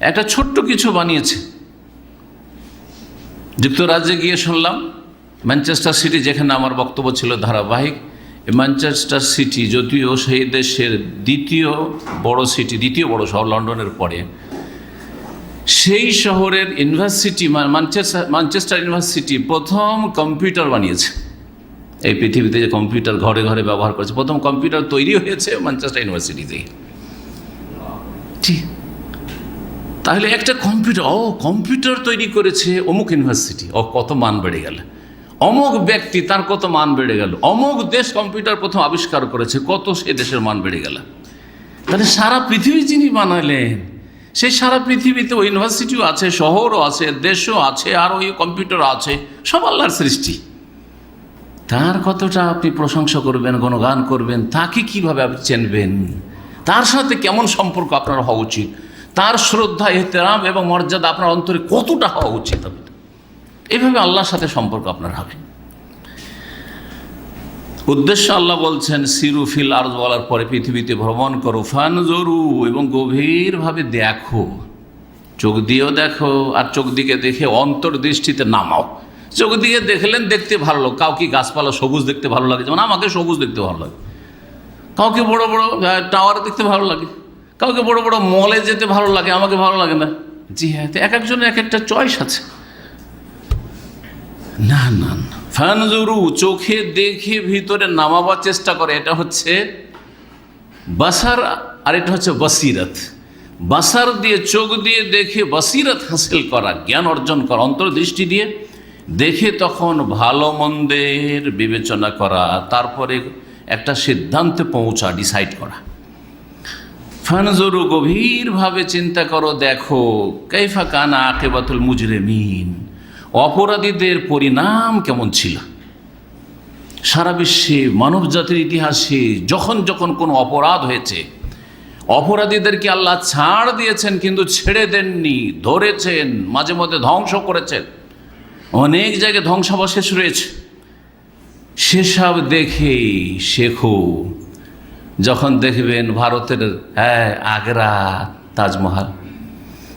একটা ছোট্ট কিছু বানিয়েছে। যুক্তরাজ্যে গিয়ে শুনলাম, ম্যানচেস্টার সিটি যেখানে আমার বক্তব্য ছিল ধারাবাহিক ম্যানচেস্টার সিটি যদিও সেই দেশের দ্বিতীয় বড় সিটি, দ্বিতীয় বড় শহর লন্ডনের পরে, সেই শহরের ইউনিভার্সিটি ম্যানচেস্টার ম্যানচেস্টার ইউনিভার্সিটি প্রথম কম্পিউটার বানিয়েছে। এই পৃথিবীতে যে কম্পিউটার ঘরে ঘরে ব্যবহার করেছে, প্রথম কম্পিউটার তৈরি হয়েছে ম্যানচেস্টার ইউনিভার্সিটিতেই। ঠিক তাহলে একটা কম্পিউটার ও কম্পিউটার তৈরি করেছে অমুক ইউনিভার্সিটি ও কত মান বেড়ে গেল। অমুক ব্যক্তি তার কত মান বেড়ে গেল। অমুক দেশ কম্পিউটার প্রথম আবিষ্কার করেছে, কত সে দেশের মান বেড়ে গেল। তাহলে সারা পৃথিবী যিনি বানালেন, সেই সারা পৃথিবীতে ওই ইউনিভার্সিটিও আছে, শহরও আছে, দেশও আছে আর ওই কম্পিউটার আছে, সব আল্লাহর সৃষ্টি। তার কতটা আপনি প্রশংসা করবেন, গণগান করবেন, তাকে কীভাবে আপনি চেনবেন? তার সাথে কেমন সম্পর্ক আপনার হওয়া উচিত? তার শ্রদ্ধা, এহতেরাম এবং মর্যাদা আপনার অন্তরে কতটা হওয়া উচিত হবে? এভাবে আল্লাহর সাথে সম্পর্ক আপনার হবে। উদ্দেশ্য আল্লাহ বলছেন সিরুফিল আর্জ বলার পরে পৃথিবীতে ভ্রমণ করো ফান জরু এবং গভীরভাবে দেখো। চোখ দিয়েও দেখো আর চোখ দিকে দেখে অন্তর্দৃষ্টিতে নামাও। চোখ দিয়ে দেখলেন দেখতে ভালো লাগে। কাউকে গাছপালা সবুজ দেখতে ভালো লাগে, যেমন আমাকে সবুজ দেখতে ভালো লাগে। কাউকে বড় বড় টাওয়ার দেখতে ভালো লাগে। কাউকে বড় বড় মলে যেতে ভালো লাগে, আমাকে ভালো লাগে না। জি হ্যাঁ তো এক একজনের এক একটা চয়েস আছে। না না না। ফানজুরু, চোখে দেখে ভিতরে নামাবার চেষ্টা করে, এটা হচ্ছে বাসার, আর এটা হচ্ছে বসিরত। বাসার দিয়ে, চোখ দিয়ে দেখে বসিরত হাসিল করা, জ্ঞান অর্জন করা, অন্তর্দৃষ্টি দিয়ে দেখে তখন ভালো মন্দের বিবেচনা করা, তারপরে একটা সিদ্ধান্তে পৌঁছা ডিসাইড করা। ফানজরু গভীরভাবে চিন্তা করো, দেখো কৈফা কানা আকেবাতুল মুজরেমিন। অপরাধীদের পরিণাম কেমন ছিল? সারা বিশ্বে মানব জাতির ইতিহাসে যখন যখন কোনো অপরাধ হয়েছে, অপরাধীদেরকে আল্লাহ ছাড় দিয়েছেন, কিন্তু ছেড়ে দেননি, ধরেছেন, মাঝে মধ্যে ধ্বংস করেছেন। অনেক জায়গায় ধ্বংসাবশেষ রয়েছে। সেসব দেখে শেখো যখন দেখবেন ভারতের হ্যাঁ আগ্রা, তাজমহল,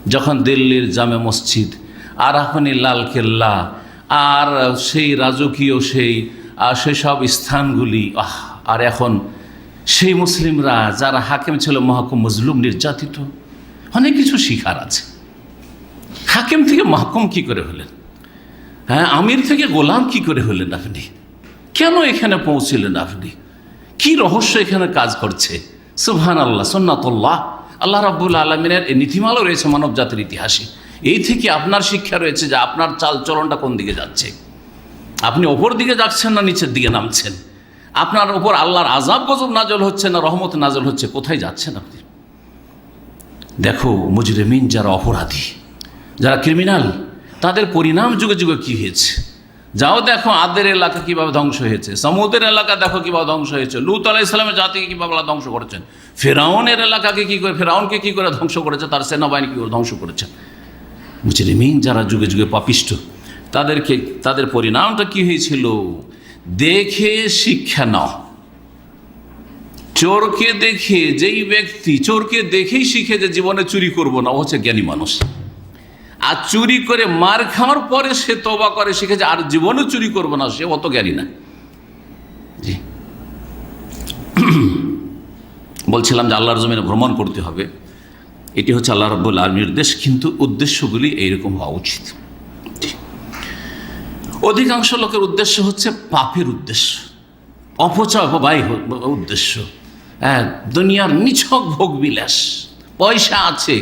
যখন দিল্লির জামে মসজিদ, আর এখনই লাল কেল্লা, আর সেই রাজকীয় সেই সেসব স্থানগুলি, আহ, আর এখন সেই মুসলিমরা যারা হাকিম ছিল মহাকুম মজলুম নির্যাতিত, অনেক কিছু শিখার আছে। হাকিম থেকে মাহকুম কি করে হলেন? হ্যাঁ আমির থেকে গোলাম কি করে হলেন আপনি? কেন এখানে পৌঁছিলেন আপনি? কি রহস্য এখানে কাজ করছে? সুবহান আল্লাহ সন্ন্যাতল্লাহ আল্লাহ রাবুল আলমিনের এই নীতিমালাও রয়েছে মানব জাতির ইতিহাসে। এই থেকে আপনার শিক্ষা রয়েছে যে আপনার চাল চলনটা কোন দিকে যাচ্ছে? আপনি ওপর দিকে যাচ্ছেন না নিচের দিকে নামছেন? আপনার ওপর আল্লাহর আজাব গজব নাজল হচ্ছে না রহমত নাজল হচ্ছে? কোথায় যাচ্ছেন আপনি? দেখো, মুজরেমিন যারা অপরাধী, যারা ক্রিমিনাল, তাদের পরিণাম যুগে যুগে কী হয়েছে? যাও দেখো আদের এলাকা কীভাবে ধ্বংস হয়েছে সমুদ্রের এলাকা দেখো কীভাবে ধ্বংস হয়েছে, লুত আলাহ ইসলামের জাতিকে কীভাবে ধ্বংস করেছেন, ফেরাউনের এলাকাকে কী করে, ফেরাউনকে কী করে ধ্বংস করেছে, তার সেনাবাহিনী কী করে ধ্বংস করেছে। মুজরিমিন যারা যুগে যুগে পাপিষ্ট, তাদেরকে, তাদের পরিণামটা কি হয়েছিল? দেখে শিক্ষা নাও। চোরকে দেখে যেই ব্যক্তি, চোরকে দেখেই শিখে যে জীবনে চুরি করব না হচ্ছে জ্ঞানী মানুষ। আর চুরি করে মার খাওয়ার পরে সে তবা করে শিখেছে আর জীবনে চুরি করব না, সে অত জ্ঞানী না। জি। বলছিলাম যে আল্লাহর জমিনে ভ্রমণ করতে হবে। এটি হচ্ছে আল্লাহ রব্বুল আলমীর দেশ কিন্তু উদ্দেশ্যগুলি এইরকম হওয়া উচিত। অধিকাংশ লোকের উদ্দেশ্য হচ্ছে পাপের উদ্দেশ্য। অপচয় অপবায় উদ্দেশ্য। হ্যাঁ দুনিয়ার নিছক ভোগ বিলাস পয়সা আছে,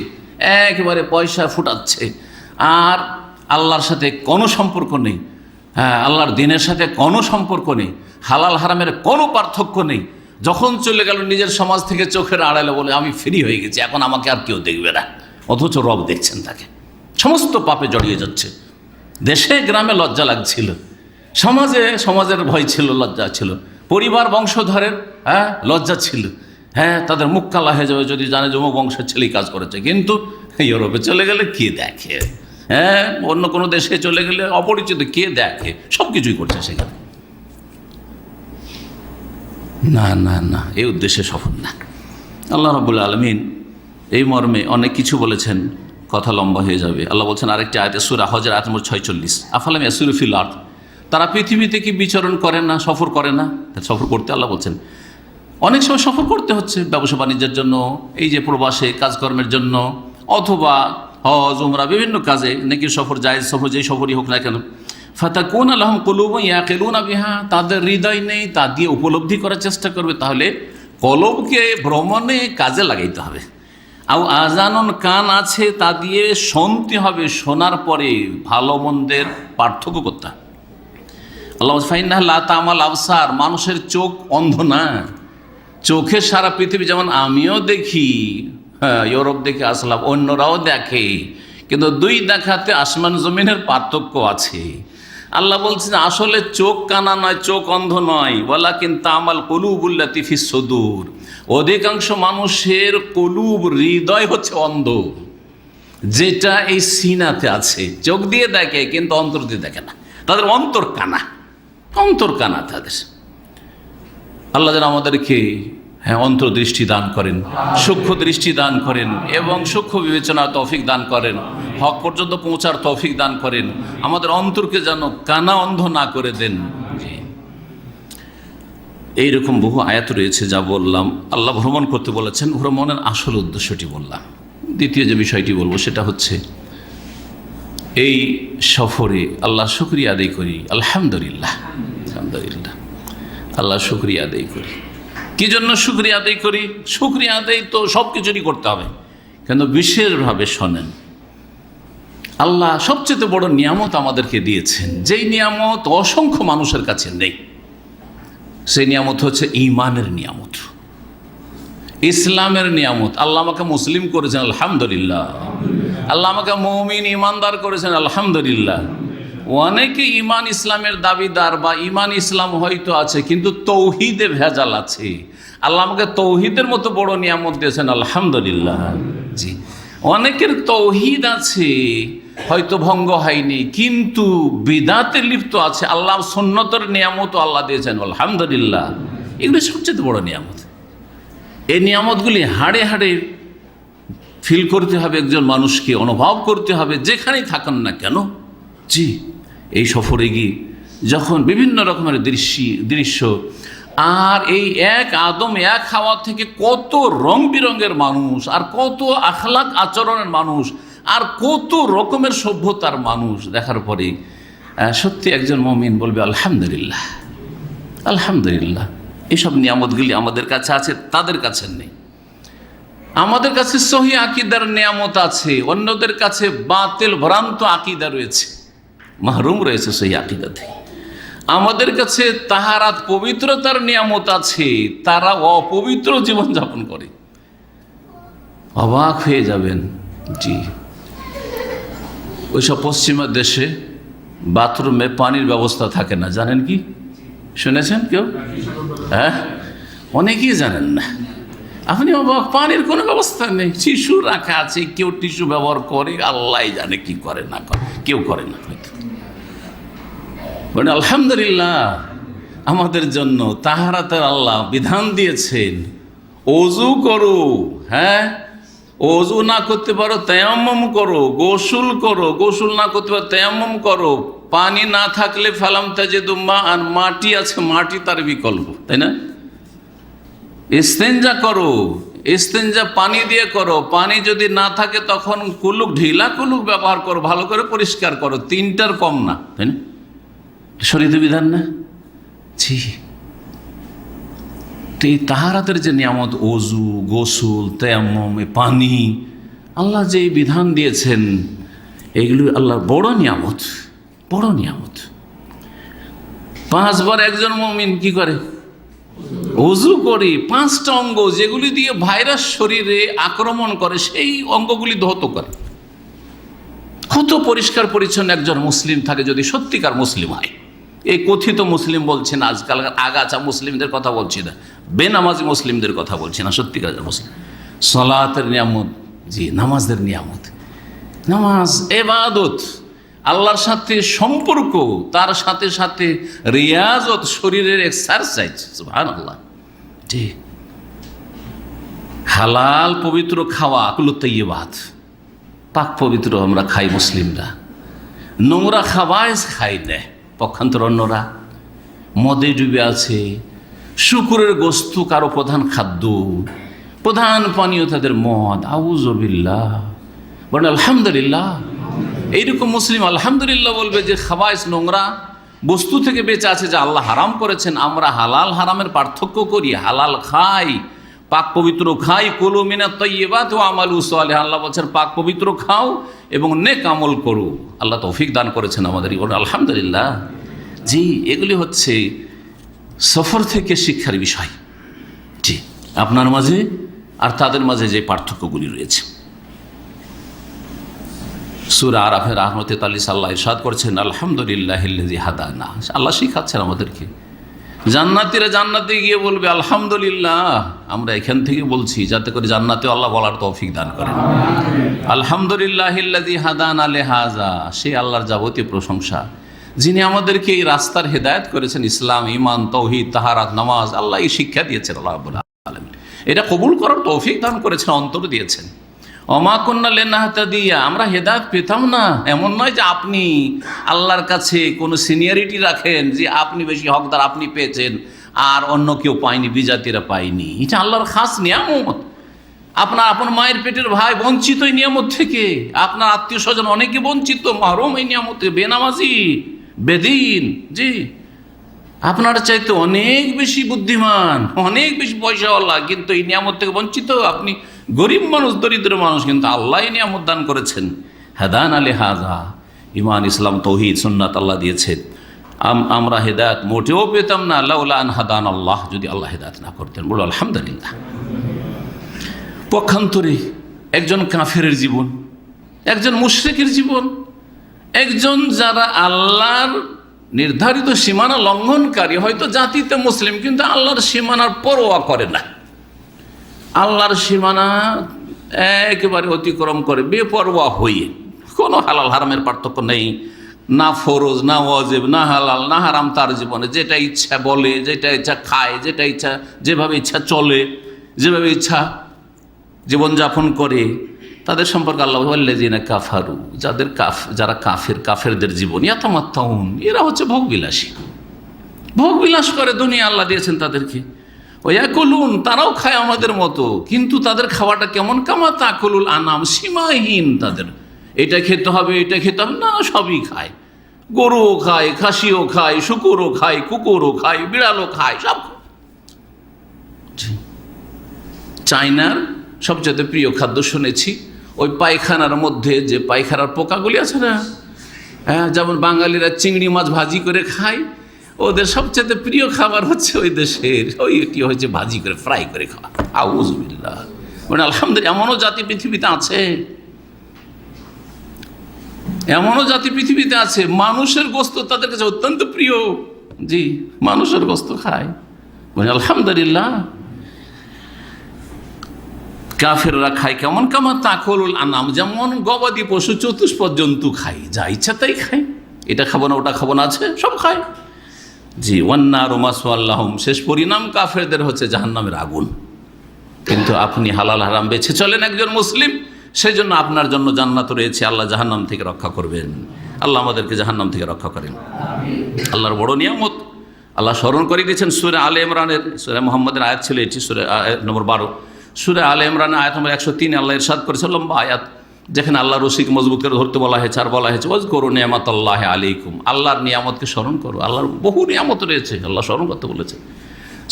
একেবারে পয়সা ফুটাচ্ছে। আর আল্লাহর সাথে কোনো সম্পর্ক নেই। হ্যাঁ আল্লাহর দিনের সাথে কোনো সম্পর্ক নেই। হালাল হারামের কোনো পার্থক্য নেই। যখন চলে গেল নিজের সমাজ থেকে চোখের আড়ালে বলে, আমি ফ্রি হয়ে গেছি, এখন আমাকে আর কেউ দেখবে না। অথচ রব দেখছেন তাকে। সমস্ত পাপে জড়িয়ে যাচ্ছে। দেশে, গ্রামে লজ্জা লাগছিল। সমাজে, সমাজের ভয় ছিল, লজ্জা ছিল। পরিবার বংশধরের হ্যাঁ লজ্জা ছিল। হ্যাঁ তাদের মুখ কালা হয়ে যাবে যদি জানে যুব বংশের ছেলেই কাজ করেছে। কিন্তু ইউরোপে চলে গেলে কে দেখে? হ্যাঁ অন্য কোনো দেশে চলে গেলে অপরিচিত কে দেখে? সব কিছুই করছে সেখানে। না না না এই উদ্দেশ্যে সফল না। আল্লাহ রবুল আলমিন এই মর্মে অনেক কিছু বলেছেন, কথা লম্বা হয়ে যাবে। আল্লাহ বলছেন, আরেকটি আয়তে, সুরা হজের আয়াত নম্বর ছয়চল্লিশ। আফালাম ইয়াসুর ফিল আর্থ তারা পৃথিবীতে কি বিচরণ করে না, সফর করে না? সফর করতে আল্লাহ বলছেন, অনেক সময় সফর করতে হচ্ছে ব্যবসা বাণিজ্যের জন্য, এই যে প্রবাসে কাজকর্মের জন্য, অথবা হজ, উমরা, বিভিন্ন কাজে, নাকি সফর যায় সফর, যেই সফরই হোক না কেন। ফাতা কোন আলহম কলুব ইয়াকেলুন বিহা, তাদের হৃদয় নেই, তা দিয়ে উপলব্ধি করার চেষ্টা করবে। তাহলে কলবকে ভ্রমণে কাজে লাগাইতে হবে। আও আজানন কান আছে, তা দিয়ে শুনতে হবে, শোনার পরে ভালো মন্দের পার্থক্য করতে হবে। আল্লাহ ফাইনাল্লাহ তামাল আবসার মানুষের চোখ অন্ধ না। চোখে সারা পৃথিবী যেমন আমিও দেখি হ্যাঁ ইউরোপ দেখে আসলাম, অন্যরাও দেখে। কিন্তু দুই দেখাতে আসমান জমিনের পার্থক্য আছে। আল্লাহ বলছেন, আসলে চোখ কানা নয়, চোখ অন্ধ নয়। বলা কিন্তু আমাল কলুবুল্লা তিফিস সদূর। অধিকাংশ মানুষের কলুব, হৃদয় হচ্ছে অন্ধ। যেটা এই সিনাতে আছে। চোখ দিয়ে দেখে, কিন্তু অন্তর দিয়ে দেখে না। তাদের অন্তর কানা। অন্তর কানা তাদের। আল্লাহ যেন আমাদেরকে হ্যাঁ অন্তর্দৃষ্টি দান করেন, সূক্ষ্ম দৃষ্টি দান করেন এবং সূক্ষ্ম বিবেচনা তৌফিক দান করেন, হক পর্যন্ত পৌঁছার তৌফিক দান করেন। আমাদের অন্তরকে যেন কানা অন্ধ না করে দেন। এইরকম বহু আয়াত রয়েছে যা বললাম। আল্লাহ ভ্রমণ করতে বলেছেন, ভ্রমণের আসল উদ্দেশ্যটি বললাম। দ্বিতীয় যে বিষয়টি বলব সেটা হচ্ছে, এই সফরে আল্লাহ শুক্রিয়া আদায় করি। আলহামদুলিল্লাহ। আলহামদুলিল্লাহ। আল্লাহ শুক্রিয়া আদায় করি। কি জন্য শুক্রিয়া আদায় করি? শুক্রিয়া আদায় তো সব কিছুরই করতে হবে। কিন্তু বিশেষভাবে শোনেন, আল্লাহ সবচেয়ে বড় নিয়ামত আমাদেরকে দিয়েছেন। যেই নিয়ামত অসংখ্য মানুষের কাছে নেই, সেই নিয়ামত হচ্ছে ইমানের নিয়ামত। ইসলামের নিয়ামত। আল্লাহ আমাকে মুসলিম করেছেন, আলহামদুলিল্লাহ। আল্লাহ আমাকে মৌমিন ইমানদার করেছেন, আলহামদুলিল্লাহ। অনেকে ইমান ইসলামের দাবিদার বা ইমান ইসলাম হয়তো আছে, কিন্তু তৌহিদে ভেজাল আছে। আল্লাহ আমাকে তৌহিদের মতো বড় নিয়ামত দিয়েছেন, আলহামদুলিল্লাহ। জি। অনেকের তৌহিদ আছে, হয়তো ভঙ্গ হয়নি, কিন্তু বিদাতে লিপ্ত আছে আল্লাহ সুন্নতর নিয়ামত আল্লাহ দিয়েছেন, আলহামদুলিল্লাহ। এগুলো সবচেয়ে বড় নিয়ামত। এই নিয়ামতগুলি হাড়ে হাড়ে ফিল করতে হবে, একজন মানুষকে অনুভব করতে হবে, যেখানেই থাকেন না কেন। জি। এই সফরে গিয়ে যখন বিভিন্ন রকমের দৃশ্য দৃশ্য, আর এই এক আদম, এক হাওয়া থেকে কত রং বিরঙের মানুষ, আর কত আখলাক আচরণের মানুষ, আর কত রকমের সভ্যতার মানুষ দেখার পরে সত্যি একজন মমিন বলবে, আলহামদুলিল্লাহ আলহামদুলিল্লাহ, এসব নিয়ামতগুলি আমাদের কাছে আছে, তাদের কাছে নেই। আমাদের কাছে সহি আকিদার নিয়ামত আছে, অন্যদের কাছে বাতিল ভ্রান্ত আকিদা রয়েছে। মাহরুম রয়েছে সেই আকিদা থেকে আমাদের কাছে তাহারাত পবিত্রতার নিয়ামত আছে, তারা অপবিত্র জীবনযাপন করে। অবাক হয়ে যাবেন, জি। ওইসব পশ্চিমা দেশে বাথরুমে পানির ব্যবস্থা থাকে না, জানেন কি? শুনেছেন কেউ? হ্যাঁ? অনেকেই জানেন না। আপনি অবাক, পানির কোনো ব্যবস্থা নেই। টিস্যু রাখা আছে, কেউ টিস্যু ব্যবহার করে, আল্লাহ জানে কি করে, না করে, কেউ করে না হয়তো। মানে আলহামদুলিল্লাহ, আমাদের জন্য তাহারা তাহারাতের আল্লাহ বিধান দিয়েছেন। অজু করো হ্যাঁ? অজু না করতে পারো, তেয়াম্মম করো, গোসুল করো, গোসল না করতে পারো, তেয়াম্মম করো। পানি না থাকলে ফেলাম তাজে দুম্মা আর মাটি আছে, মাটি তার বিকল্প, তাই না? ইস্তেঞ্জা করো ইস্তেঞ্জা পানি দিয়ে করো। পানি যদি না থাকে, তখন কুলুক, ঢিলা কুলুক ব্যবহার করো, ভালো করে পরিষ্কার করো। তিনটার কম না, তাই না? শরীর বিধান না? জি তো এই তাহারাতের যে নিয়ামত অজু গোসল, তেয়াম্মম এ পানি, আল্লাহ যে বিধান দিয়েছেন, এগুলি আল্লাহর বড় নিয়ামত বড় নিয়ামত। পাঁচবার একজন মমিন কি করে? অজু করে, পাঁচটা অঙ্গ যেগুলি দিয়ে ভাইরাস শরীরে আক্রমণ করে, সেই অঙ্গগুলি ধৌত করে। কত পরিষ্কার পরিচ্ছন্ন একজন মুসলিম থাকে যদি সত্যিকার মুসলিম হয়। এই কথিত মুসলিম বলছি না, আজকাল আগাছা মুসলিমদের কথা বলছি না, বেনামাজি মুসলিমদের কথা বলছি না, সত্যিকার মুসলিম। সলাতের নিয়ামত, জি, নামাজের নিয়ামত। নামাজ এবাদত, আল্লাহর সাথে সম্পর্ক, তার সাথে সাথে রিয়াজত, শরীরের এক্সারসাইজ সুহান আল্লাহ জি। হালাল পবিত্র খাওয়া কুলো তৈবাদ পাক পবিত্র আমরা খাই মুসলিমরা। নোংরা খাবায় খাই দেয়। পক্ষান্তর অন্যরা। মদে ডুবে আছে। শুকুরের গোস্ত কারও প্রধান খাদ্য। প্রধান পানীয় তাদের মদ। আউজবিল্লা বলেন, আলহামদুলিল্লাহ। এইরকম মুসলিম আলহামদুলিল্লাহ বলবে যে খাবাইস নোংরা। বস্তু থেকে বেঁচে আছে যে আল্লাহ হারাম করেছেন। আমরা হালাল হারামের পার্থক্য করি, হালাল খাই। পাক পবিত্র খাই, কলু মিনা তৈবা তো আমাল উসালে আল্লাহ বলছেন, পাক পবিত্র খাও এবং নেক আমল করো। আল্লাহ তৌফিক দান করেছেন আমাদের আলহামদুলিল্লাহ। জি, এগুলি হচ্ছে সফর থেকে শিক্ষার বিষয়। জি, আপনার মাঝে আর তাদের মাঝে যে পার্থক্যগুলি রয়েছে। সুরা আরাফের আহমতে তালি সাল্লাহ ইরশাদ করছেন আলহামদুলিল্লাহ হাদানা। আল্লাহ শিখাচ্ছেন আমাদেরকে। জান্নাতিরা জান্নাতে গিয়ে বলবে, আলহামদুলিল্লাহ, আমরা এখান থেকে বলছি, যাতে করে জান্নাতে আল্লাহ বলার তৌফিক দান করেন। আলহামদুলিল্লাহ হাদান আলে হাজা সে আল্লাহর যাবতীয় প্রশংসা। যিনি আমাদেরকে এই রাস্তার হেদায়ত করেছেন, ইসলাম ইমান তৌহিদ, তাহারাত, নামাজ, আল্লাহ এই শিক্ষা দিয়েছেন, আল্লাহ আলামিন। এটা কবুল করার তৌফিক দান করেছেন, অন্তর দিয়েছেন। অমাকন্যা লেনাহাতা দিয়া, আমরা হেদায়ত পেতাম না। এমন নয় যে আপনি আল্লাহর কাছে কোনো সিনিয়রিটি রাখেন যে আপনি বেশি হকদার আপনি পেয়েছেন, আর অন্য কেউ পায়নি, বিজাতিরা পায়নি। এটা আল্লাহর খাস নিয়ামত। আপনার আপন মায়ের পেটের ভাই বঞ্চিত এই নিয়ামত থেকে, আপনার আত্মীয় স্বজন অনেকে বঞ্চিত মারম এই নিয়ামত থেকে বেনামাজি, বেদিন, জি। আপনার চাইতে অনেক বেশি বুদ্ধিমান, অনেক বেশি পয়সাওয়ালা, কিন্তু এই নিয়ামত থেকে বঞ্চিত আপনি গরিব মানুষ, দরিদ্র মানুষ কিন্তু আল্লাহ নিয়ামত দান করেছেন। হেদান আলী হাজা ইমান, ইসলাম, তৌহিদ, সুন্নাত আল্লাহ দিয়েছেন আম- আমরা হেদায়ত মোটেও পেতাম না আল্লাহ আন হাদান আল্লাহ, যদি আল্লাহ হেদায়ত না করতেন। বলো আলহামদুলিল্লাহ। পক্ষান্তরে একজন কাফেরের জীবন, একজন মুশ্রিকের জীবন, একজন যারা আল্লাহর নির্ধারিত সীমানা লঙ্ঘনকারী, হয়তো জাতিতে মুসলিম, কিন্তু আল্লাহর সীমানার পরোয়া করে না। আল্লাহর সীমানা একেবারে অতিক্রম করে, বেপরোয়া হয়ে। কোনো হালাল হারামের পার্থক্য নেই। না ফরজ, না ওয়াজেব, না হালাল, না হারাম তার জীবনে। যেটা ইচ্ছা বলে, যেটা ইচ্ছা খায়, যেটা ইচ্ছা, যেভাবে ইচ্ছা চলে, যেভাবে ইচ্ছা জীবনযাপন করে, তাদের সম্পর্কে আল্লাহ না কাফারু যাদের কাফ, যারা কাফের, কাফেরদের জীবন ইয়াতামাত্তাউন এরা হচ্ছে ভোগবিলাসী। ভোগবিলাস করে দুনিয়া আল্লাহ দিয়েছেন তাদেরকে। ওই একলুন তারাও খায় আমাদের মতো। কিন্তু তাদের খাওয়াটা কেমন? কামা তাকলুল আনাম, সীমাহীন তাদের। এটা খেতে হবে, এটা খেতে হবে, না, সবই খায়। গরুও খায়, খাসিও খায়, শুকুরও খায়, কুকুরও খায়, বিড়ালও খায়, সব। চায়নার সবচেয়ে প্রিয় খাদ্য শুনেছি, ওই পায়খানার মধ্যে যে পায়খানার পোকাগুলি আছে না হ্যাঁ যেমন বাঙালিরা চিংড়ি মাছ ভাজি করে খায় ওদের সবচেয়ে প্রিয় খাবার হচ্ছে ওই দেশের ওইটি হচ্ছে ভাজি করে ফ্রাই করে খাওয়া। আউজবিল্লা মানে আলহামদুলিল্লাহ, এমনও জাতি পৃথিবীতে আছে। এমনও জাতি পৃথিবীতে আছে, মানুষের গোস্ত তাদের কাছে অত্যন্ত প্রিয়। জি, মানুষের গোস্ত খায়। মানে আলহামদুলিল্লাহ, কাফেররা খায় কেমন? কেমন তাকলুল আনাম যেমন গবাদি পশু চতুষ্পদ জন্তু খাই যা ইচ্ছা তাই খায়। এটা খাব না, ওটা খাব না, আছে, সব খায়। জি ওয়ান্না রোমাসু আল্লাহম শেষ পরিণাম কাফেরদের হচ্ছে জাহান্নামের আগুন। কিন্তু আপনি হালাল হারাম বেছে চলেন একজন মুসলিম সেই জন্য আপনার জন্য জান্নাত রয়েছে। আল্লাহ জাহান্নাম থেকে রক্ষা করবেন। আল্লাহ আমাদেরকে জাহান্নাম থেকে রক্ষা করেন। আল্লাহর বড় নিয়ামত। আল্লাহ স্মরণ করে দিয়েছেন সুরে আলে ইমরানের, সুরে মোহাম্মদের আয়াত ছিল এটি, সুরে নম্বর বারো। সুরে আলে ইমরানের আয়াত নম্বর একশো তিন আল্লাহ ইরশাদ করেছে লম্বা আয়াত। যেখানে আল্লাহ রসিক মজবুত করে ধরতে বলা হয়েছে আর বলা হয়েছে ওজ করো নিয়ামত আল্লাহ আলাইকুম। আল্লাহর নিয়ামতকে স্মরণ করো। আল্লাহর বহু নিয়ামত রয়েছে, আল্লাহ স্মরণ করতে বলেছে।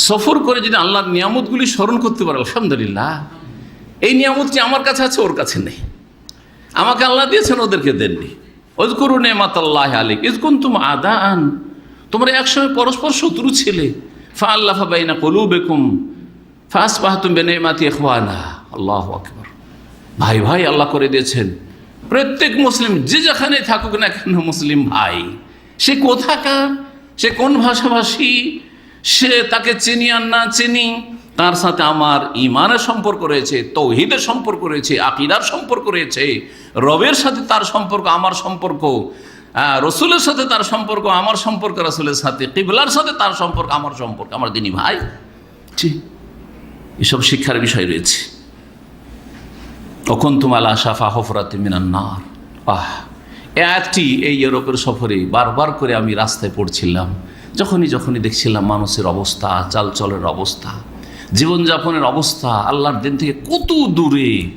সফর করে যদি আল্লাহর নিয়ামতগুলি স্মরণ করতে পারে, আলহামদুলিল্লাহ, এই নিয়ামতটি আমার কাছে আছে, ওর কাছে নেই। আমাকে আল্লাহ দিয়েছেন, ওদেরকে দেননি। ওজ করুন এমাত আল্লাহ আলিক ইজ কোন তুম আদান তোমরা একসময় পরস্পর শত্রু ছিলে। ফা আল্লাহ বাইনা কলু বেকুম ফাস পাহাতুম বেনে মাতি এখওয়ানা আল্লাহ আকবর। ভাই ভাই, আল্লাহ করে দিয়েছেন। প্রত্যেক মুসলিম, যে যেখানে থাকুক না কেন মুসলিম ভাই, সে কোথাকার, সে কোন ভাষাভাষী, সে তাকে চিনি আর না চিনি, তার সাথে আমার ইমানের সম্পর্ক রয়েছে, তৌহিদের সম্পর্ক রয়েছে, আকিদার সম্পর্ক রয়েছে, রবের সাথে তার সম্পর্ক, আমার সম্পর্ক রসুলের সাথে তার সম্পর্ক, আমার সম্পর্ক, রসুলের সাথে, কিবলার সাথে তার সম্পর্ক, আমার সম্পর্ক, আমার দিনী ভাই। এসব শিক্ষার বিষয় রয়েছে। তখন তোমালা সাফা হফরাতে মিনান্নার আহ, এ আয়াতটি এই ইউরোপের সফরে বারবার করে আমি রাস্তায় পড়ছিলাম। যখনই যখনই দেখছিলাম মানুষের অবস্থা, চালচলের অবস্থা, জীবনযাপনের অবস্থা, আল্লাহর দিন থেকে কত দূরে।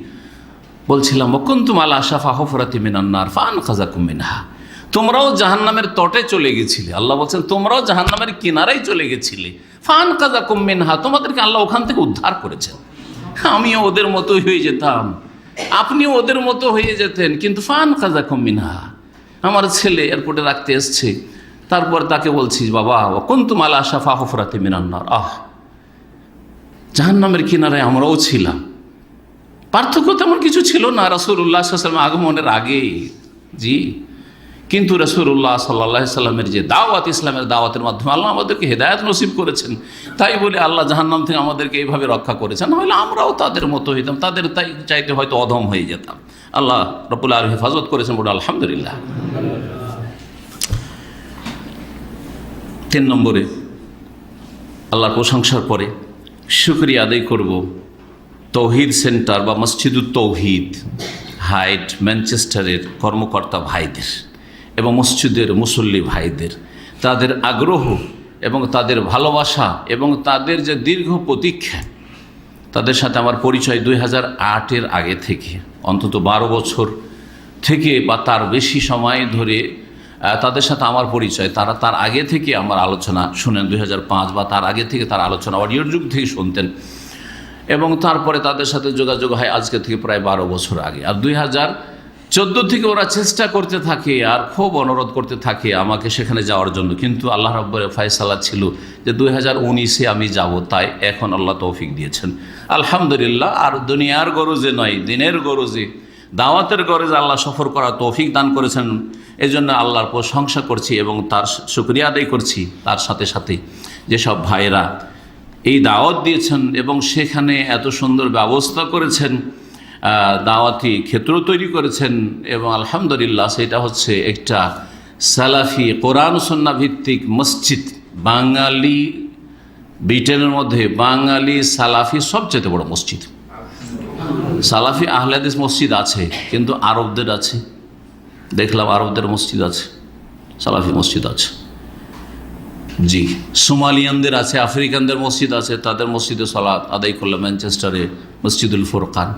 বলছিলাম অকন্তুম আলা সাফা হফরাতি মিনান্নার ফান খাজাকুম মিনহা। তোমরাও জাহান্নামের তটে চলে গেছিলে। আল্লাহ বলছেন, তোমরাও জাহান্নামের কিনারায় চলে গেছিলে। ফান কাজাকুম মিনহা, তোমাদেরকে আল্লাহ ওখান থেকে উদ্ধার করেছেন। আমিও ওদের মতোই হয়ে যেতাম। আপনিও ওদের মতো হয়ে যেতেন, কিন্তু ফান কাজা কমিনা আমার ছেলে এয়ারপোর্টে রাখতে এসছে, তারপর তাকে বলছিস বাবা অকন্তুম আলা আশা ফাহফরাতে মিনান্নার আহ, জাহান্নামের কিনারায় আমরাও ছিলাম। পার্থক্য তেমন কিছু ছিল না রাসুল উল্লাহ আগমনের আগে। জি কিন্তু রসুল্লাহ সাল্লাহ সাল্লামের যে দাওয়াত, ইসলামের দাওয়াতের মাধ্যমে আল্লাহ আমাদেরকে হেদায়ত নসিব করেছেন। তাই বলে আল্লাহ জাহান্নাম থেকে আমাদেরকে এইভাবে রক্ষা করেছেন। নাহলে আমরাও তাদের মতো হইতাম, তাদের তাই চাইতে হয়তো অধম হয়ে যেতাম। আল্লাহ রবুল্লাহ আর হেফাজত করেছেন বলে আলহামদুলিল্লাহ। তিন নম্বরে, আল্লাহর প্রশংসার পরে শুক্রিয়া আদায় করব তৌহিদ সেন্টার বা মসজিদুত তৌহিদ হাইট ম্যানচেস্টারের কর্মকর্তা ভাইদের। এবং মসজিদের মুসল্লি ভাইদের। তাদের আগ্রহ এবং তাদের ভালোবাসা এবং তাদের যে দীর্ঘ প্রতীক্ষা, তাদের সাথে আমার পরিচয় দুই হাজার আটের আগে থেকে, অন্তত বারো বছর থেকে বা তার বেশি সময় ধরে তাদের সাথে আমার পরিচয়। তারা তার আগে থেকে আমার আলোচনা শুনেন দুই হাজার পাঁচ বা তার আগে থেকে তার আলোচনা অডিওর যুগ থেকে শুনতেন। এবং তারপরে তাদের সাথে যোগাযোগ হয় আজকে থেকে প্রায় বারো বছর আগে। আর দুই হাজার চোদ্দ থেকে ওরা চেষ্টা করতে থাকে আর খুব অনুরোধ করতে থাকে আমাকে সেখানে যাওয়ার জন্য। কিন্তু আল্লাহ রব্বরের ফয়সালা ছিল যে দুই হাজার উনিশে আমি যাব, তাই এখন আল্লাহ তৌফিক দিয়েছেন। আলহামদুলিল্লাহ, আর দুনিয়ার গরজে নয়, দিনের গরজে, দাওয়াতের গরজে আল্লাহ সফর করা তৌফিক দান করেছেন। এই জন্য আল্লাহর প্রশংসা করছি এবং তার শুক্রিয়া আদায় করছি তার সাথে সাথে যেসব ভাইয়েরা এই দাওয়াত দিয়েছেন এবং সেখানে এত সুন্দর ব্যবস্থা করেছেন। দাওয়াতি ক্ষেত্র তৈরি করেছেন এবং আলহামদুলিল্লাহ সেটা হচ্ছে একটা সালাফি কোরআন সন্না ভিত্তিক মসজিদ। বাঙালি ব্রিটেনের মধ্যে বাঙালি সালাফি সবচেয়ে বড় মসজিদ। সালাফি আহলাদিস মসজিদ আছে, কিন্তু আরবদের আছে। দেখলাম আরবদের মসজিদ আছে, সালাফি মসজিদ আছে। জি, সোমালিয়ানদের আছে, আফ্রিকানদের মসজিদ আছে, তাদের মসজিদে সলাৎ আদায় করলাম ম্যানচেস্টারে মসজিদুল ফুরকান।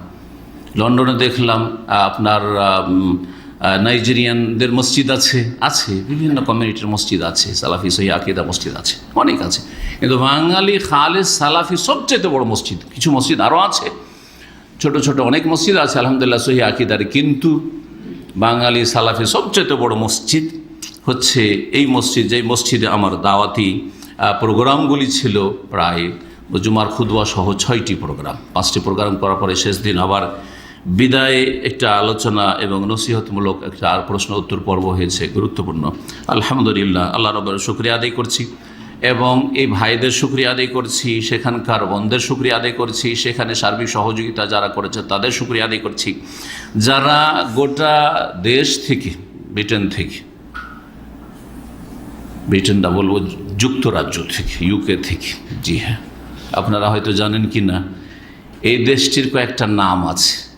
লন্ডনে দেখলাম আপনার নাইজেরিয়ানদের মসজিদ আছে আছে, বিভিন্ন কমিউনিটির মসজিদ আছে, সালাফি সহি আকিদা মসজিদ আছে, অনেক আছে। কিন্তু বাঙালি খালেজ সালাফি সবচেয়ে বড় মসজিদ, কিছু মসজিদ আরও আছে, ছোট ছোট অনেক মসজিদ আছে, আলহামদুলিল্লাহ, সহি আকিদারে, কিন্তু বাঙালি সালাফি সবচেয়ে বড় মসজিদ হচ্ছে এই মসজিদ, যেই মসজিদে আমার দাওয়াতি প্রোগ্রামগুলি ছিল প্রায় জুমার খুদওয়া সহ ছয়টি প্রোগ্রাম। পাঁচটি প্রোগ্রাম করার পরে শেষ দিন আবার বিদায়ে, একটা আলোচনা এবং নসিহতমূলক একটা আর প্রশ্ন উত্তর পর্ব হয়েছে, গুরুত্বপূর্ণ। আলহামদুলিল্লাহ, আল্লাহ রবের শুক্রিয়া আদায় করছি এবং এই ভাইদের শুক্রিয়া আদায় করছি, সেখানকার বন্ধের শুক্রিয়া আদায় করছি, সেখানে সার্বিক সহযোগিতা যারা করেছে তাদের শুক্রিয়া আদায় করছি। যারা গোটা দেশ থেকে, ব্রিটেন থেকে ব্রিটেনটা বলব, যুক্তরাজ্য থেকে ইউকে থেকে, জি হ্যাঁ আপনারা হয়তো জানেন কি না এই দেশটির কয়েকটা নাম আছে।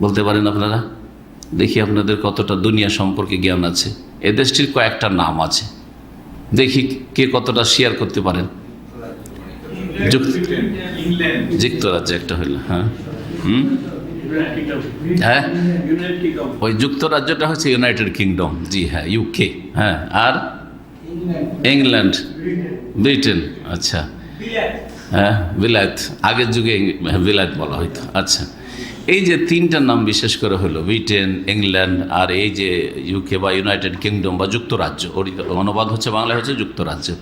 বলতে পারেন আপনারা? দেখি আপনাদের কতটা দুনিয়া সম্পর্কে জ্ঞান আছে। এ দেশটির কয়েকটা নাম আছে। দেখি কে কতটা শেয়ার করতে পারেন। যুক্ত যুক্তরাজ্য একটা হইল হ্যাঁ। হুম? হ্যাঁ? ওই যুক্তরাজ্যটা হচ্ছে ইউনাইটেড কিংডম জি হ্যাঁ ইউকে হ্যাঁ। আর? ইংল্যান্ড ব্রিটেন আচ্ছা। হ্যাঁ বিলায়ত আগের যুগে বিলায়ত বলা হইতো। আচ্ছা। এই যে তিনটা নাম বিশেষ করে হলো ব্রিটেন, ইংল্যান্ড আর এই যে ইউকে বা ইউনাইটেড কিংডম বা যুক্তরাজ্য অনুবাদ হচ্ছে, বাংলায় হচ্ছে যুক্তরাজ্য।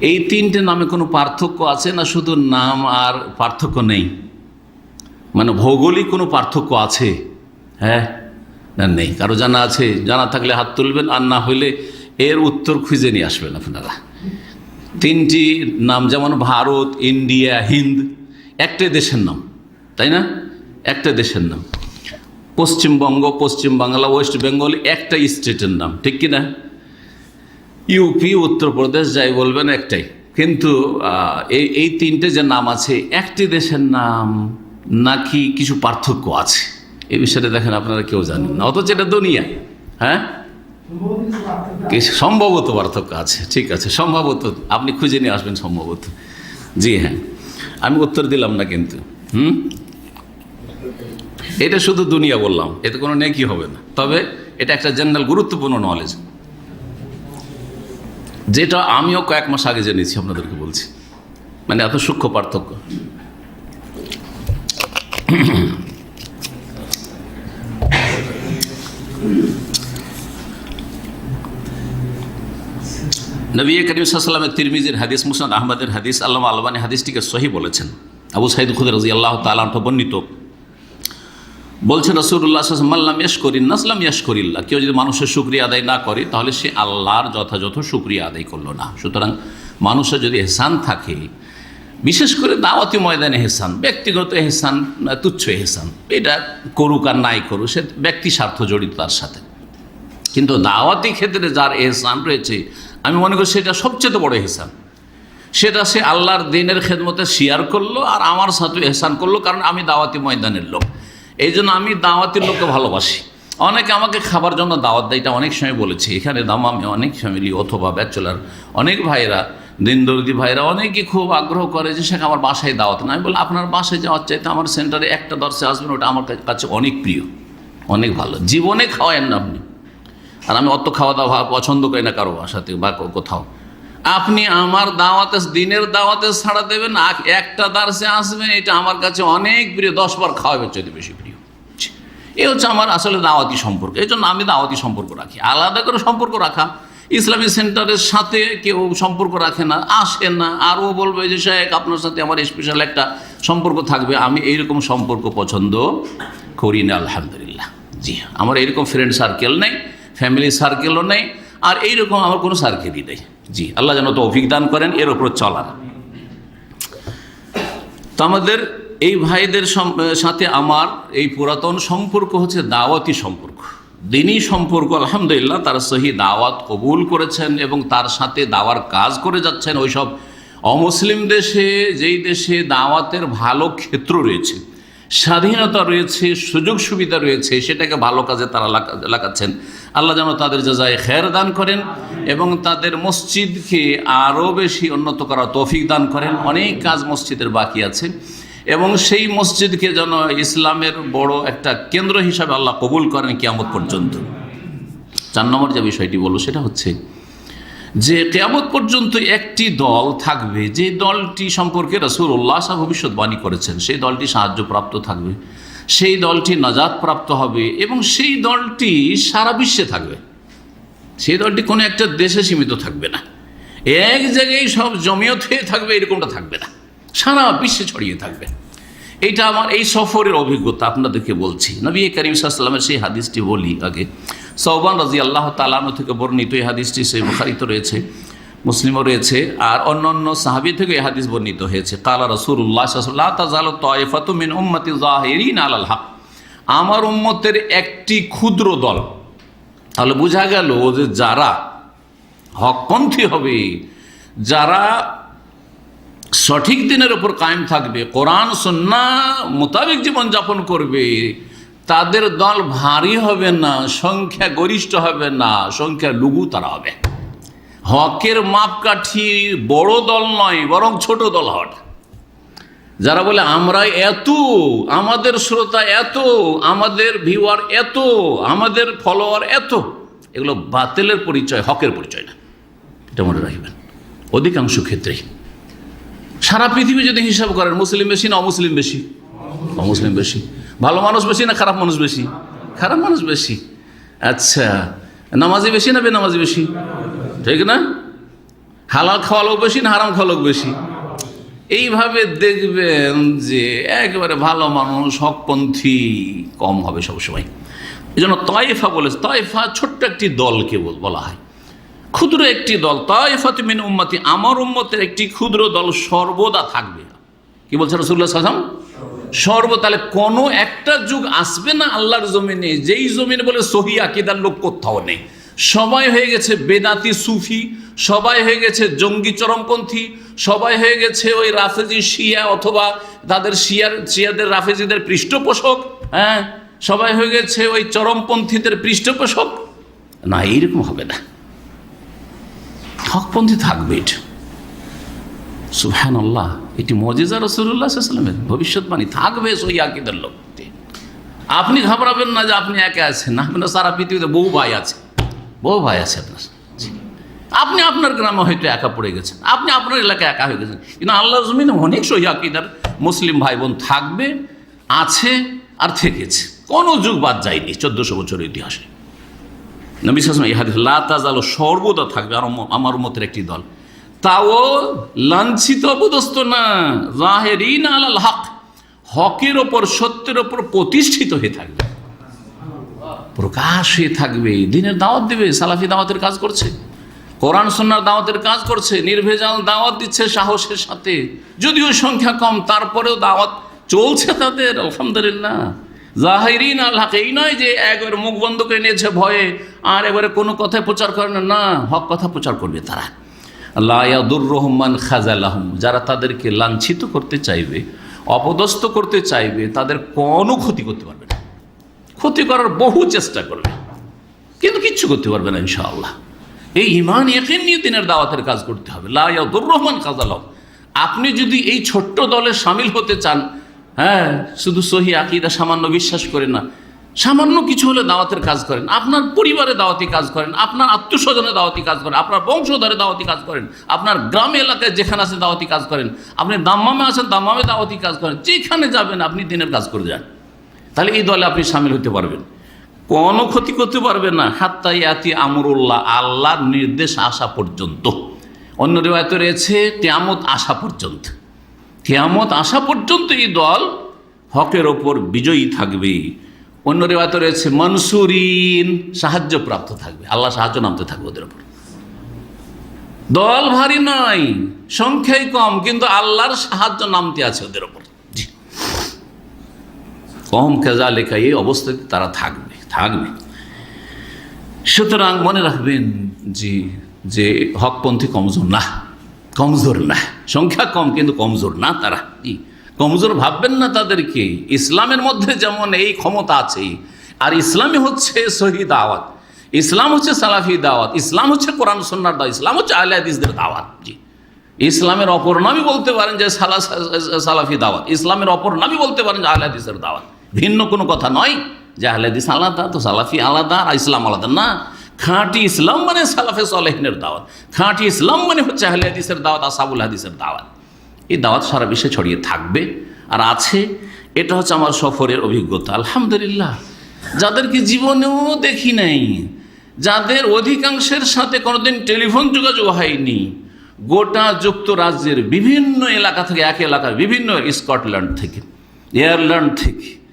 এই তিনটে নামে কোনো পার্থক্য আছে না শুধু নাম আর পার্থক্য নেই? মানে ভৌগোলিক কোনো পার্থক্য আছে? হ্যাঁ? না, নেই। কারও জানা আছে? জানা থাকলে হাত তুলবেন, আর না হইলে এর উত্তর খুঁজে নিয়ে আসবেন আপনারা। তিনটি নাম যেমন ভারত, ইন্ডিয়া, হিন্দ, একটাই দেশের নাম, তাই না? একটা দেশের নাম। পশ্চিমবঙ্গ পশ্চিম বাংলা ওয়েস্ট বেঙ্গল, একটা স্টেটের নাম, ঠিক কি না? ইউপি, উত্তরপ্রদেশ, যাই বলবেন একটাই। কিন্তু এই এই তিনটে যে নাম আছে, একটি দেশের নাম নাকি কিছু পার্থক্য আছে? এই বিষয়টা দেখেন আপনারা কেউ জানেন না। অথচ এটা দুনিয়া হ্যাঁ? সম্ভবত পার্থক্য আছে, ঠিক আছে। সম্ভবত, আপনি খুঁজে নিয়ে আসবেন সম্ভবত। জি হ্যাঁ। আমি উত্তর দিলাম না কিন্তু, হুম? এটা শুধু দুনিয়া বললাম, এতে কোনো নেকি হবে না। তবে এটা একটা জেনারেল গুরুত্বপূর্ণ নলেজ যেটা আমিও কয়েক মাস আগে জেনেছি, আপনাদেরকে বলছি। মানে এত সূক্ষ্ম পার্থক্য। নবী করিম সাল্লামের তিরমিজির হাদিস মুসাদ আহমদের হাদিস আল্লাহ আলবানী হাদিসটিকে সহি বলেছেন। আবু সাইদ খুদ রাজি আল্লাহ তালাহ বর্ণিত বলছেন রসুল্লাহ মাল্লাম ইয়াস করিন নাসলাম ইয়াস করিল্লা কেউ যদি মানুষের সুক্রিয়া আদায় না করে, তাহলে সে আল্লাহর যথাযথ সুক্রিয়া আদায় করল না। সুতরাং মানুষের যদি এহসান থাকে, বিশেষ করে দাওয়াতি ময়দানে এহসান, ব্যক্তিগত এহসান তুচ্ছ এহসান, এটা করুক আর নাই করুক, সে ব্যক্তি স্বার্থ জড়িত তার সাথে। কিন্তু দাওয়াতি ক্ষেত্রে যার এহসান রয়েছে, আমি মনে করি সেটা সবচেয়ে বড় এহসান। সেটা সে আল্লাহর দিনের খেদমতে শেয়ার করল আর আমার সাথে এহসান করল, কারণ আমি দাওয়াতি ময়দানের লোক। এই জন্য আমি দাওয়াতের লোককে ভালোবাসি। অনেকে আমাকে খাবার জন্য দাওয়াত দেয়, এটা অনেক সময় বলেছি। এখানে দামামে অনেক ফ্যামিলি অথবা ব্যাচেলার অনেক ভাইরা দিনদর্দি ভাইরা অনেকে খুব আগ্রহ করে যে সেখানে আমার বাসায় দাওয়াত না। আমি বলি, আপনার বাসায় যাওয়ার চাইতে আমার সেন্টারে একটা দর্শে আসবেন ওটা আমার কাছে অনেক প্রিয়, অনেক ভালো। জীবনে খাওয়ায়েন না আপনি। আর আমি অত খাওয়া দাওয়া পছন্দ করি না কারও বাসাতে বা কোথাও। আপনি আমার দাওয়াতে, দিনের দাওয়াতে ছাড়া দেবেন একটা দার্সে আসবেন এটা আমার কাছে অনেক প্রিয় দশবার খাওয়াবে যদি বেশি এ হচ্ছে আমার আসলে দাওয়াতি সম্পর্ক, এই জন্য আমি দাওয়াতি সম্পর্ক রাখি। আলাদা করে সম্পর্ক রাখা। ইসলামী সেন্টারের সাথে কেউ সম্পর্ক রাখে না, আসে না। আরও বলবে যে, শেখ, আপনার সাথে আমার স্পেশাল একটা সম্পর্ক থাকবে। আমি এইরকম সম্পর্ক পছন্দ করি না, আলহামদুলিল্লাহ। জি, আমার এইরকম ফ্রেন্ড সার্কেল নেই ফ্যামিলি সার্কেলও নেই, আর এইরকম আমার কোনো সার্কেলই নেই। জি, আল্লাহ যেন তো অভিজ্ঞান করেন, এর ওপর চলার। তো আমাদের এই ভাইদের সাথে আমার এই পুরাতন সম্পর্ক হচ্ছে দাওয়াতি সম্পর্ক। দিনই সম্পর্ক, আলহামদুলিল্লাহ, তারা সহি দাওয়াত কবুল করেছেন এবং তার সাথে দাওয়ার কাজ করে যাচ্ছেন। ওইসব অমুসলিম দেশে, যেই দেশে দাওয়াতের ভালো ক্ষেত্র রয়েছে, স্বাধীনতা রয়েছে, সুযোগ সুবিধা রয়েছে, সেটাকে ভালো কাজে তারা লাগাচ্ছেন। আল্লাহ যেন তাদের যাজায় খের দান করেন এবং তাদের মসজিদকে আরও বেশি উন্নত করার তৌফিক দান করেন। অনেক কাজ মসজিদের বাকি আছে। এবং সেই মসজিদকে যেন ইসলামের বড় একটা কেন্দ্র হিসাবে আল্লাহ কবুল করেন কিয়ামত পর্যন্ত। চার নম্বর যে বিষয়টি বলল সেটা হচ্ছে যে কেয়ামত পর্যন্ত একটি দল থাকবে, যে দলটি সম্পর্কে রসুল উল্লাহ সাহ ভবিষ্যৎবাণী করেছেন, সেই দলটি সাহায্যপ্রাপ্ত থাকবে, সেই দলটি নাজাদ প্রাপ্ত হবে এবং সেই দলটি সারা বিশ্বে থাকবে। সেই দলটি কোনো একটা দেশে সীমিত থাকবে না। এক জায়গায় সব জমিয়ত হয়ে থাকবে, এরকমটা থাকবে না। সারা বিশ্বে ছড়িয়ে থাকবে। এইটা আমার এই সফরের অভিজ্ঞতা আপনাদেরকে বলছি। নবী করিম সাল্লামের সেই হাদিসটি বলি আগে। সৌবান রাজি আল্লাহ তালানো থেকে বর্ণিত এই হাদিসটি সেই মুখারিত রয়েছে, মুসলিমও রয়েছে, আর অন্য অন্য সাহাবি থেকে এই হাদিস বর্ণিত হয়েছে। কালা রসুল্লাহ সাল্লাহ তাজাল তয়ফাতুমিন উম্মতি জাহিরিন আলাল হক। আমার উম্মতের একটি ক্ষুদ্র দল। তাহলে বোঝা গেল যে যারা হকপন্থী হবে, যারা সঠিক দিনের ওপর কায়েম থাকবে, কোরআন, সন্না মোতাবেক জীবনযাপন করবে, তাদের দল ভারী হবে না, সংখ্যা গরিষ্ঠ হবে না সংখ্যা লুগু তারা হবে। হকের মাপকাঠি বড় দল নয়, বরং ছোট দল হওয়াটা। যারা বলে, আমরা এত, আমাদের শ্রোতা এত, আমাদের ভিউয়ার এত, আমাদের ফলোয়ার এত, এগুলো বাতিলের পরিচয়, হকের পরিচয় না। এটা মনে রাখবেন। অধিকাংশ ক্ষেত্রেই। সারা পৃথিবী যদি হিসাব করেন, মুসলিম বেশি না অমুসলিম বেশি? অমুসলিম বেশি। ভালো মানুষ বেশি না খারাপ মানুষ বেশি? খারাপ মানুষ বেশি। আচ্ছা নামাজি বেশি না বেনামাজি বেশি? ঠিক না? হালাল খাওয়া লোক বেশি না হারাম খাওয়া লোক বেশি? এইভাবে দেখবেন যে একেবারে ভালো মানুষ, হকপন্থী কম হবে সবসময়। এই জন্য তয়েফা বলেছে তয়েফা ছোট্ট একটি দলকে বলা হয়। ক্ষুদ্র একটি দল তয়েফাত মিন উম্মতি, আমার উম্মতের একটি ক্ষুদ্র দল সর্বদা থাকবে। কি বলছে রসুল্লাহ সাল্লাম সর্ব তাহলে কোনো একটা যুগ আসবে না আল্লাহর জমিনে, যেই জমিনে বলে সহি আকিদার লোক কোথাও নেই। সবাই হয়ে গেছে বেদাতি সুফি, সবাই হয়ে গেছে জঙ্গি চরমপন্থী, সবাই হয়ে গেছে ওই রাফেজি শিয়া অথবা তাদের শিয়ার, শিয়াদের রাফেজিদের পৃষ্ঠপোষক হ্যাঁ? সবাই হয়ে গেছে ওই চরমপন্থীদের পৃষ্ঠপোষক। না, এইরকম হবে না। হকপন্থী থাকবে এটা। সুহান আল্লাহ এটি মজিজা রসুল্লাহ সাল্লামের ভবিষ্যৎবাণী। থাকবে সই আকিদের লোক আপনি ঘাবড়াবেন না যে আপনি একা আছেন। না, আপনার সারা পৃথিবীতে বহু ভাই আছে। বহু ভাই আছে আপনার। আপনি আপনার গ্রামে হয়তো একা পড়ে গেছেন। আপনি আপনার এলাকায় একা হয়ে গেছেন। কিন্তু আল্লাহ জমিনে অনেক সহি আকিদার মুসলিম ভাই বোন থাকবে, আছে আর থেকেছে। কোনো যুগ বাদ যায়নি, চোদ্দশো বছরের ইতিহাসে। নবী সাসম ইহাদ লাতাজালো সর্বদা থাকবে আর আমার- মতের একটি দল। তাও লাঞ্ছিত অবদস্ত না, জাহেরিন আলাল হক, হকের ওপর, সত্যের ওপর প্রতিষ্ঠিত হয়ে থাকবে। প্রকাশ হয়ে থাকবে, দিনের দাওয়াত দেবে, সালাফি দাওয়াতের কাজ করছে। কোরআন সন্ন্যার দাওয়াতের কাজ করছে, নির্ভেজাল দাওয়াত দিচ্ছে সাহসের সাথে। যদিও সংখ্যা কম, তারপরেও দাওয়াত চলছে তাদের, আলহামদুলিল্লাহ। জাহিরিন আল্লাহ এই নয় যে একবার মুখ বন্ধ করে নিয়েছে ভয়ে, আর এবারে কোনো কথায় প্রচার করে না। না, হক কথা প্রচার করবে তারা। লায়াদুর রহমান খাজালাহম, যারা তাদেরকে লাঞ্ছিত করতে চাইবে, অপদস্থ করতে চাইবে, তাদের কোনো ক্ষতি করতে পারবে না। ক্ষতি করার বহু চেষ্টা করবে, কিন্তু কিচ্ছু করতে পারবে না ইনশাআল্লাহ। এই ইমান একেন নিয়ে দিনের দাওয়াতের কাজ করতে হবে। লায়াদুর রহমান খাজালাম আপনি যদি এই ছোট্ট দলে সামিল হতে চান হ্যাঁ শুধু সহি আকিদা সামান্য বিশ্বাস করেন না। সামান্য কিছু হলে দাওয়াতের কাজ করেন। আপনার পরিবারে দাওয়াতি কাজ করেন, আপনার আত্মস্বজনে দাওয়াতি কাজ করেন, আপনার বংশধরে দাওয়াতি কাজ করেন, আপনার গ্রাম, এলাকায় যেখানে আছে দাওয়াতি কাজ করেন, আপনি দাম্মামে আছেন, দাম্মামে দাওয়াতি কাজ করেন, যেখানে যাবেন আপনি দিনের কাজ করে যান। তাহলে এই দলে আপনি সামিল হতে পারবেন। কোনো ক্ষতি করতে পারবে না। হাত্তাই আতি আমরুল্লাহ, আল্লাহর নির্দেশ আসা পর্যন্ত। অন্য রেওয়ায়তে রয়েছে, কেয়ামত আসা পর্যন্ত। কেয়ামত আসা পর্যন্ত এই দল হকের ওপর বিজয়ী থাকবে। অন্য রেওয়ায়তে রয়েছে মনসুরিন, সাহায্যপ্রাপ্ত থাকবে। আল্লাহ সাহায্য নামতে থাকবে ওদের ওপর। দল ভারী নয়, সংখ্যাই কম, কিন্তু আল্লাহর সাহায্য নামতে আছে ওদের ওপর। কম কেজা লেখা এই অবস্থাতে তারা থাকবে থাকবে। সুতরাং মনে রাখবেন যে যে হকপন্থী কমজোর না। কমজোর না। সংখ্যা কম, কিন্তু কমজোর না তারা। কমজোর ভাববেন না তাদেরকে। ইসলামের মধ্যে যেমন এই ক্ষমতা আছে আর ইসলামই হচ্ছে শহীদ দাওয়াত। ইসলাম হচ্ছে সালাফি দাওয়াত। ইসলাম হচ্ছে কোরআন সন্ন্যার দাওয়াত। ইসলাম হচ্ছে আহলে হাদিসদের দাওয়াত। জি। ইসলামের অপর নামই বলতে পারেন যে সালা সালাফি দাওয়াত। ইসলামের অপর নামই বলতে পারেন যে আহলে হাদিসের দাওয়াত। ভিন্ন কোনো কথা নয় যে আহলে আলাদা, তো সালাফি আলাদা আর ইসলাম আলাদা। না খাঁটি ইসলাম মানে সালাফে সালেহিনের দাওয়াত। খাঁটি ইসলাম মানে হচ্ছে আহলে হাদিসের দাওয়াত, আসাবুল হাদিসের দাওয়াত। এই দাওয়াত সারা বিশ্বে ছড়িয়ে থাকবে আর আছে। এটা হচ্ছে আমার সফরের অভিজ্ঞতা। আলহামদুলিল্লাহ। যাদেরকে জীবনেও দেখি নাই, যাদের অধিকাংশের সাথে কোনোদিন টেলিফোন যোগাযোগ হয়নি, গোটা যুক্তরাজ্যের বিভিন্ন এলাকা থেকে, এক এলাকার বিভিন্ন স্কটল্যান্ড থেকে, এয়ারল্যান্ড থেকে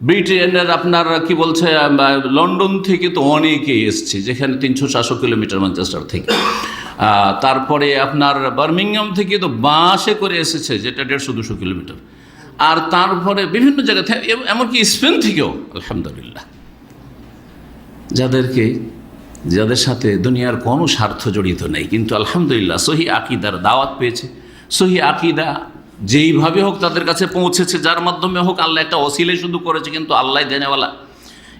ব্রিটেনের আপনার কি বলছে লন্ডন থেকে তো অনেকে এসছে, যেখানে তিনশো চারশো কিলোমিটার ম্যানচেস্টার থেকে। তারপরে আপনার বার্মিংহাম থেকে তো বাসে করে এসেছে, যেটা দেড়শো দুশো কিলোমিটার। আর তারপরে বিভিন্ন জায়গা থেকে এমনকি স্পেন থেকেও, আলহামদুলিল্লাহ। যাদেরকে, যাদের সাথে দুনিয়ার কোনো স্বার্থ জড়িত নেই, কিন্তু আলহামদুলিল্লাহ সহি আকিদার দাওয়াত পেয়েছে। সহি আকিদা যেইভাবে হোক তাদের কাছে পৌঁছেছে, যার মাধ্যমে হোক আল্লাহ একটা অসিলে শুধু করেছে, কিন্তু আল্লাহ দেনেওয়ালা।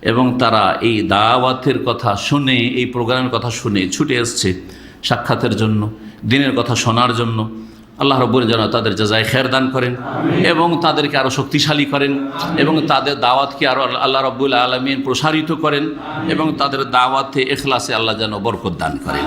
এবং তারা এই দাওয়াতের কথা শুনে, এই প্রোগ্রামের কথা শুনে ছুটে এসছে সাক্ষাতের জন্য, দিনের কথা শোনার জন্য। আল্লাহ রব্বুল যেন তাদের যাজায় খের দান করেন এবং তাদেরকে আরও শক্তিশালী করেন এবং তাদের দাওয়াতকে আরও আল্লাহ রব্বুল আলমিন প্রসারিত করেন এবং তাদের দাওয়াতে এখলাসে আল্লাহ যেন বরকত দান করেন।